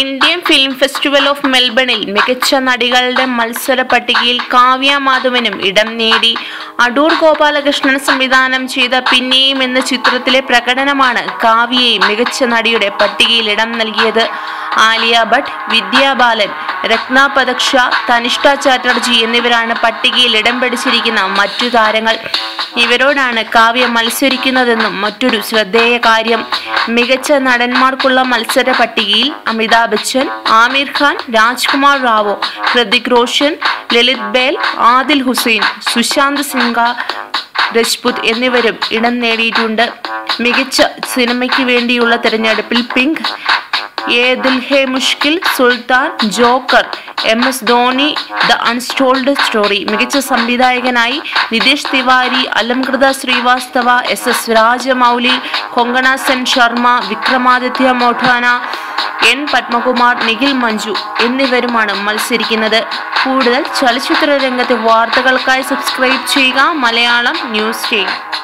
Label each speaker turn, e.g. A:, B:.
A: Indian film festival of മെൽബണിൽ മികച്ച നടികളുടെ മത്സര പട്ടികയിൽ കാവ്യ മാധവനും ഇടം നേടി. അടൂർ ഗോപാലകൃഷ്ണൻ സംവിധാനം ചെയ്ത പിന്നെയും എന്ന ചിത്രത്തിലെ പ്രകടനമാണ് കാവ്യയെ മികച്ച നടിയുടെ പട്ടികയിൽ ഇടം നൽകിയത്. ആലിയ ഭട്ട് വിദ്യാ ബാലൻ രത്ന പദക്ഷ തനിഷ്ഠ ചാറ്റർജി എന്നിവരാണ് പട്ടികയിൽ ഇടം പിടിച്ചിരിക്കുന്ന മറ്റു താരങ്ങൾ. ഇവരോടാണ് കാവ്യ മത്സരിക്കുന്നതെന്നും മറ്റൊരു ശ്രദ്ധേയ കാര്യം. മികച്ച നടന്മാർക്കുള്ള മത്സര പട്ടികയിൽ അമിതാഭ് ബച്ചൻ ആമിർ ഖാൻ രാജ്കുമാർ റാവോ ഹൃതിക് റോഷൻ ലളിത് ബേൽ ആദിൽ ഹുസൈൻ സുശാന്ത് സിംഗ രജ്പുത് എന്നിവരും ഇടം നേടിയിട്ടുണ്ട്. മികച്ച സിനിമയ്ക്ക് വേണ്ടിയുള്ള തിരഞ്ഞെടുപ്പിൽ pink Ae Dil Hai Mushkil Sultan Joker M S Dhoni the untold story. മികച്ച സംവിധായകനായി Nitesh Tiwari Alankrita Shrivastava S S Rajamouli Konkona Sen Sharma Vikramaditya Motwane N Padmakumar Nikhil Manju എന്നിവരുമാണ് മത്സരിക്കുന്നത്. കൂടുതൽ ചലച്ചിത്ര രംഗത്തെ വാർത്തകൾക്കായി സബ്സ്ക്രൈബ് ചെയ്യുക മലയാളം ന്യൂസ് ടീം.